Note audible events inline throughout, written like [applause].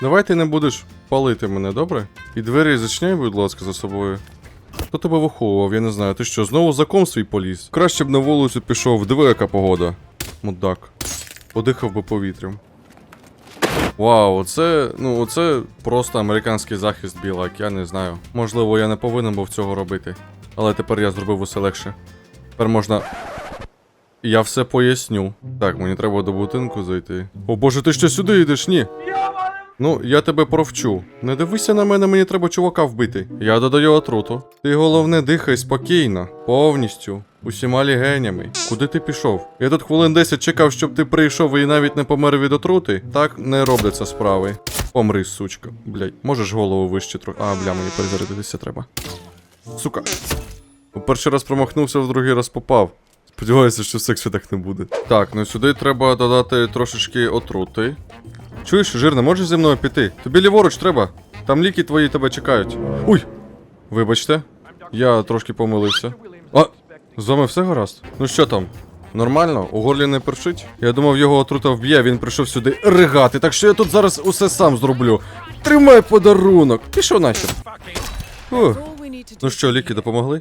Давай ти не будеш палити мене, добре? І двері зачиняй, будь ласка, за собою. Хто тебе виховував, я не знаю. Ти що, знову за ком свій поліз? Краще б на вулицю пішов, диви, яка погода. Мудак. Подихав би повітрям. Вау, оце, ну, оце просто американський захист білак, я не знаю. Можливо, я не повинен був цього робити. Але тепер я зробив усе легше. Тепер можна. Я все поясню. Так, мені треба до будинку зайти. О боже, ти що сюди йдеш? Ні. Ну, я тебе провчу. Не дивися на мене, мені треба чувака вбити. Я додаю отруту. Ти головне дихай спокійно, повністю, усіма лігенями. Куди ти пішов? Я тут хвилин 10 чекав, щоб ти прийшов і навіть не помер від отрути. Так не робляться справи. Помри, сучка. Блять, можеш голову вище трохи. А, бля, мені перезарядитися треба. Сука. У перший раз промахнувся, в другий раз попав. Сподіваюся, що в сексі так не буде. Так, ну сюди треба додати трошечки отрути. Чуєш, жирне, можеш зі мною піти? Тобі ліворуч треба. Там ліки твої тебе чекають. Уй! Вибачте, я трошки помилився. А, з вами все гаразд? Ну що там? Нормально? У горлі не першить? Я думав, його отрута вб'є, він прийшов сюди ригати, так що я тут зараз усе сам зроблю. Тримай подарунок! Пішов нахер. Ну що, ліки допомогли?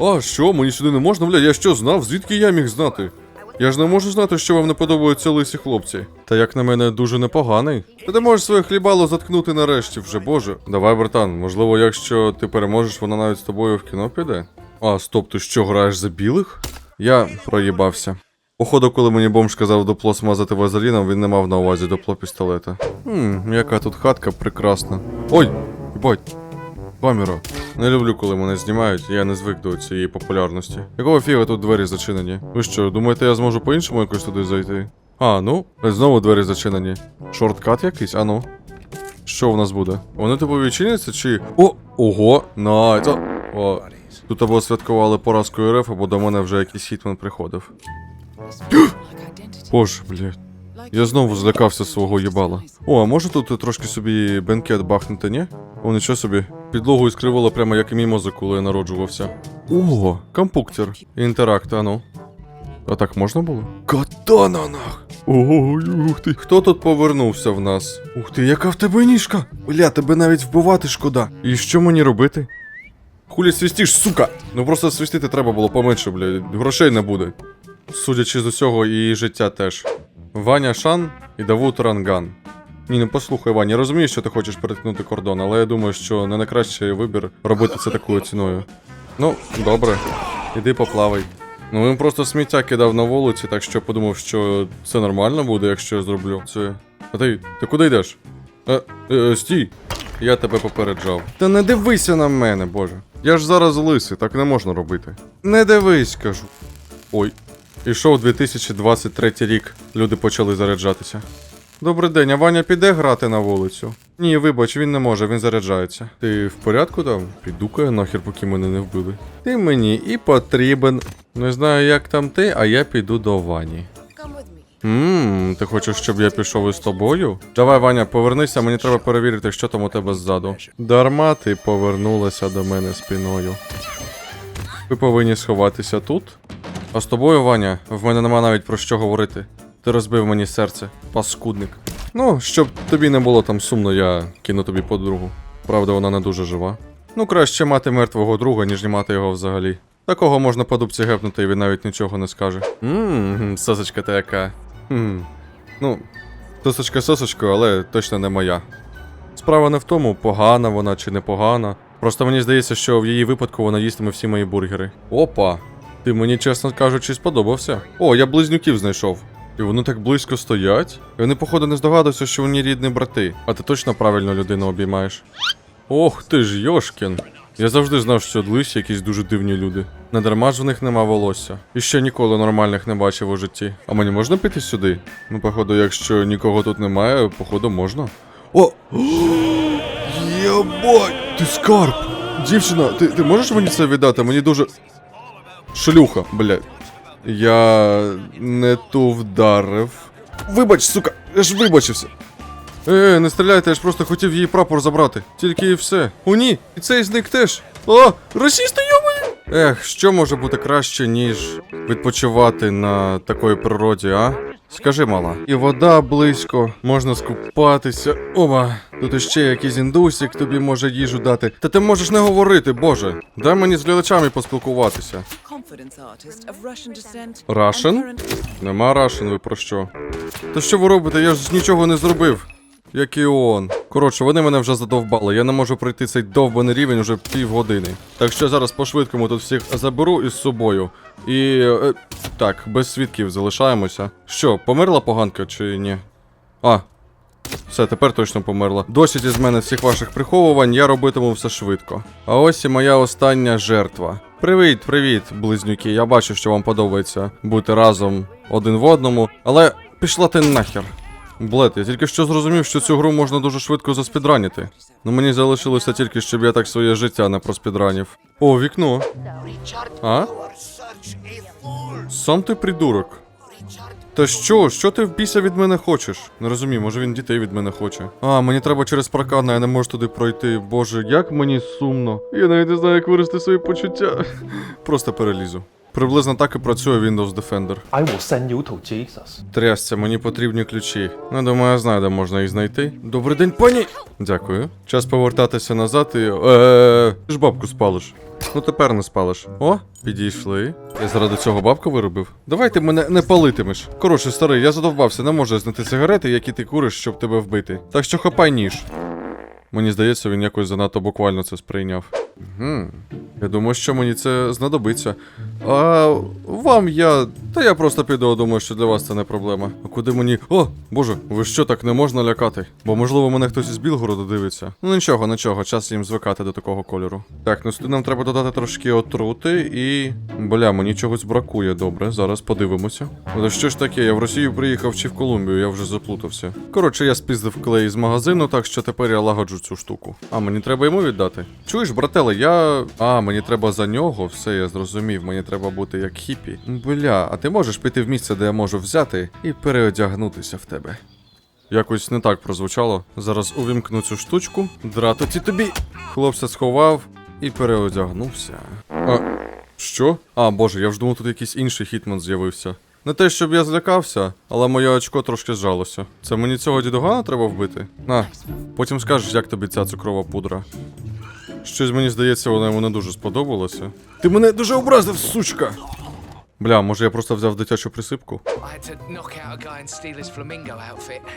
А, що, мені сюди не можна, бля, я що знав? Звідки я міг знати? Я ж не можу знати, що вам не подобаються лисі хлопці. Та як на мене дуже непоганий. Та ти можеш своє хлібало заткнути нарешті вже, боже. Давай, братан, можливо, якщо ти переможеш, вона навіть з тобою в кіно піде. А, стоп, ти що, граєш за білих? Я проїбався. Походу, коли мені бомж сказав дупло смазати вазеліном, він не мав на увазі дупло пістолета. Хм, яка тут хатка прекрасна. Ой, їбать. Камера. Не люблю, коли мене знімають, я не звик до цієї популярності. Якого фіга тут двері зачинені? Ви що, думаєте, я зможу по-іншому якось туди зайти? А, ну, знову двері зачинені. Шорткат якийсь, а ну. Що в нас буде? Вони типу відчиняться чи. О! Ого! Найс! О, О! Тут або святкували поразку РФ, або до мене вже якийсь хітмен приходив. [gasps] Боже, блядь. Я знову злякався свого їбала. О, а може тут трошки собі бенкет бахнути, ні? О, нічого собі. Підлогу іскривило прямо як і мій мозок, коли я народжувався. Ого, компуктер. Інтеракт, а ну. А так можна було? Катана нах! Ого, ух ти. Хто тут повернувся в нас? Ух ти, яка в тебе ніжка! Бля, тебе навіть вбивати шкода. І що мені робити? Хулі свистиш, сука! Ну просто свистити треба було поменше, блядь. Грошей не буде. Судячи з усього, і життя теж. Ваня Шан і Давут Ранган. Ні, ну послухай, Ваня, я розумію, що ти хочеш перетнути кордон, але я думаю, що не найкращий вибір робити це такою ціною. Ну, добре, іди поплавай. Ну він просто сміття кидав на вулиці, так що подумав, що це нормально буде, якщо я зроблю це. А ти, ти куди йдеш? Е, е, стій! Я тебе попереджав. Та не дивися на мене, боже. Я ж зараз лисий, так не можна робити. Не дивись, кажу. Ой. Ішов 2023 рік. Люди почали заряджатися. Добрий день, а Ваня піде грати на вулицю? Ні, вибач, він не може, він заряджається. Ти в порядку там? Піду-ка я нахер, поки мене не вбили. Ти мені і потрібен. Не знаю, як там ти, а я піду до Вані. Ммм, ти хочеш, щоб я пішов із тобою? Давай, Ваня, повернися, мені треба перевірити, що там у тебе ззаду. Дарма ти повернулася до мене спиною. Ви повинні сховатися тут. А з тобою, Ваня, в мене нема навіть про що говорити. Ти розбив мені серце, паскудник. Ну, щоб тобі не було там сумно, я кину тобі подругу. Правда, вона не дуже жива. Ну, краще мати мертвого друга, ніж не мати його взагалі. Такого можна по дубці гепнути, і він навіть нічого не скаже. Ммм, сосочка та яка. Хм. Ну, сосочка сосочкою, але точно не моя. Справа не в тому, погана вона чи не погана. Просто мені здається, що в її випадку вона їстиме всі мої бургери. Опа! Ти мені, чесно кажучи, сподобався. О, я близнюків знайшов. І вони так близько стоять. І вони, походу, не здогадуються, що вони рідні брати. А ти точно правильно людину обіймаєш. Ох ти ж, Йошкін. Я завжди знав, що лисі якісь дуже дивні люди. Не дарма ж в них нема волосся. І ще ніколи нормальних не бачив у житті. А мені можна піти сюди? Ну, походу, якщо нікого тут немає, походу можна. О! [gasps] Єбать! Ти скарб! Дівчина, ти, ти можеш мені це віддати? Мені дуже. Шлюха, блядь. Я не ту вдарив. Вибач, сука, я ж вибачився. Е, не стріляйте, я ж просто хотів її прапор забрати. Тільки і все. О, ні, і цей зник теж. О, расісти йомою! Ех, що може бути краще, ніж відпочивати на такої природі, а? Скажи, мала. І вода близько, можна скупатися. Оба. Тут іще якийсь індусик тобі може їжу дати. Та ти можеш не говорити, боже. Дай мені з глядачами поспілкуватися. Russian? Нема рашен, ви про що? Та що ви робите? Я ж нічого не зробив. Як і он. Коротше, вони мене вже задовбали. Я не можу пройти цей довбаний рівень вже півгодини. Так що зараз по-швидкому тут всіх заберу із собою. І. Е, так, без свідків залишаємося. Що, померла поганка чи ні? А. Все, тепер точно померла. Досить із мене всіх ваших приховувань, я робитиму все швидко. А ось і моя остання жертва. Привіт, привіт, близнюки. Я бачу, що вам подобається бути разом один в одному, але пішла ти нахер. Блет, я тільки що зрозумів, що цю гру можна дуже швидко заспідраніти. Ну мені залишилося тільки, щоб я так своє життя не проспідранів. О, вікно. А? Сам ти придурок. Та що? Що ти в біса від мене хочеш? Не розумію, може він дітей від мене хоче. А, мені треба через паркан, а я не можу туди пройти. Боже, як мені сумно. Я навіть не знаю, як вирости свої почуття. Просто перелізу. Приблизно так і працює Windows Defender. I will send you to Jesus. Трясця, мені потрібні ключі. Ну, думаю, я знаю, де можна їх знайти. Добрий день, пані! Дякую. Час повертатися назад і. Е, ти ж бабку спалиш. Ну тепер не спалиш. О, підійшли. Я заради цього бабку виробив. Давай ти мене не палитимеш. Коротше, старий, я задовбався, не можу знайти сигарети, які ти куриш, щоб тебе вбити. Так що хапай ніж. Мені здається, він якось занадто буквально це сприйняв. Угу. Я думаю, що мені це знадобиться. А вам я. Та я просто піду, думаю, що для вас це не проблема. А куди мені. О, боже, ви що так не можна лякати? Бо можливо мене хтось із Білгороду дивиться. Ну нічого, нічого, час їм звикати до такого кольору. Так, ну сюди нам треба додати трошки отрути і. Бля, мені чогось бракує, добре. Зараз подивимося. Але що ж таке, я в Росію приїхав чи в Колумбію, я вже заплутався. Коротше, я спіздив клей з магазину, так що тепер я лагоджу цю штуку. А, мені треба йому віддати. Чуєш, брателе, я. А, мені треба за нього, все, я зрозумів, мені треба бути як хіпі. Бля, а ти можеш піти в місце, де я можу взяти, і переодягнутися в тебе. Якось не так прозвучало. Зараз увімкну цю штучку. Дратоті тобі. Хлопця сховав і переодягнувся. А, що? А, боже, я ж думав, тут якийсь інший хітман з'явився. Не те, щоб я злякався, але моє очко трошки зжалося. Це мені цього дідугана треба вбити? На, потім скажеш, як тобі ця цукрова пудра. Щось мені здається, вона йому не дуже сподобалася. Ти мене дуже образив, сучка! Бля, може я просто взяв дитячу присипку?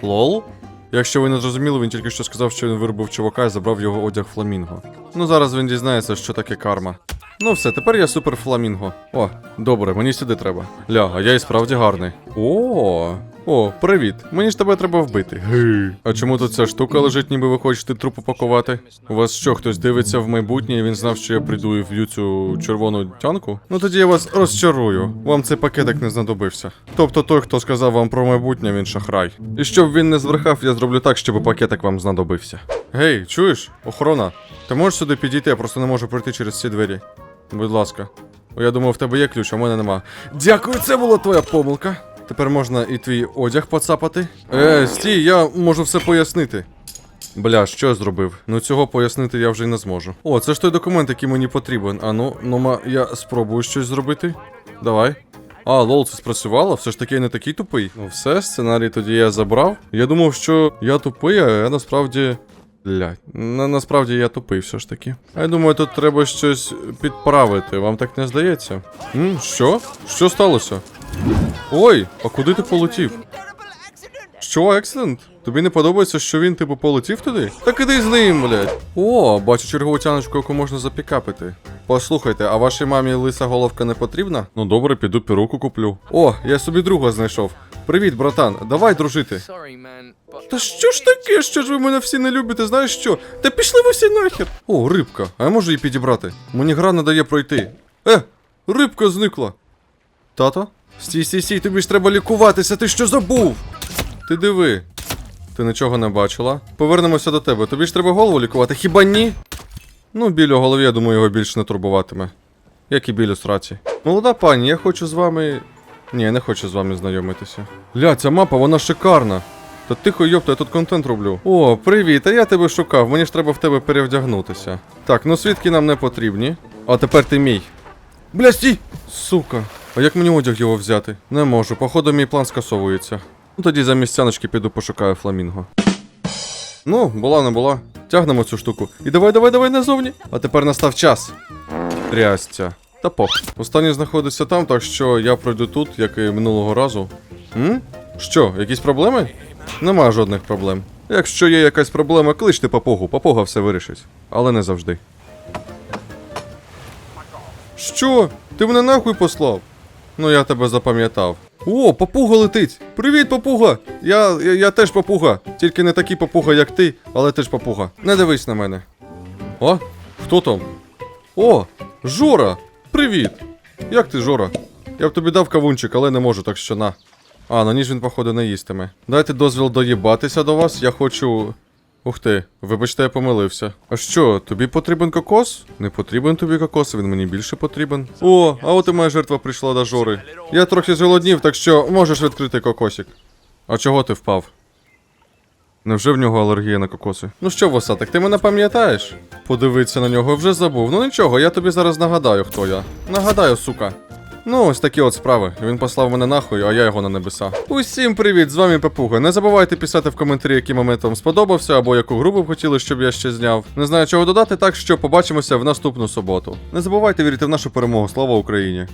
Лол? Якщо ви не зрозуміли, він тільки що сказав, що він виробив чувака і забрав його одяг фламінго. Ну зараз він дізнається, що таке карма. Ну все, тепер я супер фламінго. О, добре, мені сюди треба. Ля, а я і справді гарний. О, о, привіт. Мені ж тебе треба вбити. А чому тут ця штука лежить, ніби ви хочете труп упакувати? У вас що, хтось дивиться в майбутнє і він знав, що я прийду і вб'ю цю червону тянку? Ну тоді я вас розчарую. Вам цей пакетик не знадобився. Тобто той, хто сказав вам про майбутнє, він шахрай. І щоб він не збрехав, я зроблю так, щоб пакетик вам знадобився. Гей, чуєш? Охорона, ти можеш сюди підійти, я просто не можу пройти через ці двері. Будь ласка. Я думав, в тебе є ключ, а в мене нема. Дякую, це була твоя помилка. Тепер можна і твій одяг поцапати. Е, стій, я можу все пояснити. Бля, що я зробив? Ну цього пояснити я вже й не зможу. О, це ж той документ, який мені потрібен. А ну, ну я спробую щось зробити. Давай. А, лол, це спрацювало, все ж таки я не такий тупий. Ну все, сценарій тоді я забрав. Я думав, що я тупий, а я насправді. Блядь, на, насправді я тупий все ж таки. А я думаю, тут треба щось підправити, вам так не здається? М, що? Що сталося? Ой, а куди ти полетів? Що, ексцент? Тобі не подобається, що він типу полетів туди? Так іди з ним, блядь. О, бачу чергову тяночку, яку можна запікапити. Послухайте, а вашій мамі лиса головка не потрібна? Ну добре, піду піруку куплю. О, я собі друга знайшов. Привіт, братан, давай дружити. Та що ж таке, що ж ви мене всі не любите, знаєш що? Та пішли ви всі нахер. О, рибка, а я можу її підібрати? Мені гра не дає пройти. Е, рибка зникла. Тато? Стій, стій, стій, тобі ж треба лікуватися, ти що забув? Ти диви. Ти нічого не бачила? Повернемося до тебе. Тобі ж треба голову лікувати, хіба ні? Ну, біль у голові, я думаю, його більше не турбуватиме. Як і біль у сраці. Молода пані, я хочу з вами. Ні, я не хочу з вами знайомитися. Ля, ця мапа, вона шикарна. Та тихо, йопта, я тут контент роблю. О, привіт, а я тебе шукав, мені ж треба в тебе перевдягнутися. Так, ну свідки нам не потрібні. А тепер ти мій. Бля, стій! Сука. А як мені одяг його взяти? Не можу, походу мій план скасовується. Ну тоді замість цяночки піду пошукаю фламінго. Ну, була не була. Тягнемо цю штуку. І давай, давай, давай назовні. А тепер настав час. Трястя. Та пох. Останній знаходиться там, так що я пройду тут, як і минулого разу. М? Що, якісь проблеми? Нема жодних проблем. Якщо є якась проблема, кличте папугу, папуга все вирішить. Але не завжди. Що? Ти мене нахуй послав? Ну я тебе запам'ятав. О, папуга летить! Привіт, папуга! Я, я, я теж папуга. Тільки не такий папуга, як ти, але теж папуга. Не дивись на мене. О, хто там? О, Жора! Привіт! Як ти, Жора? Я б тобі дав кавунчик, але не можу, так що на. А, на ніж він, походу, не їстиме. Дайте дозвіл доїбатися до вас, я хочу. Ух ти, вибачте, я помилився. А що, тобі потрібен кокос? Не потрібен тобі кокос, він мені більше потрібен. О, а от і моя жертва прийшла до Жори. Я трохи зголоднів, так що можеш відкрити кокосик. А чого ти впав? Невже в нього алергія на кокоси? Ну що, Восатик, ти мене пам'ятаєш? Подивитися на нього вже забув. Ну нічого, я тобі зараз нагадаю, хто я. Нагадаю, сука. Ну, ось такі от справи. Він послав мене нахуй, а я його на небеса. Усім привіт, з вами Папуга. Не забувайте писати в коментарі, який момент вам сподобався, або яку гру б хотіли, щоб я ще зняв. Не знаю, чого додати, так що побачимося в наступну суботу. Не забувайте вірити в нашу перемогу. Слава Україні!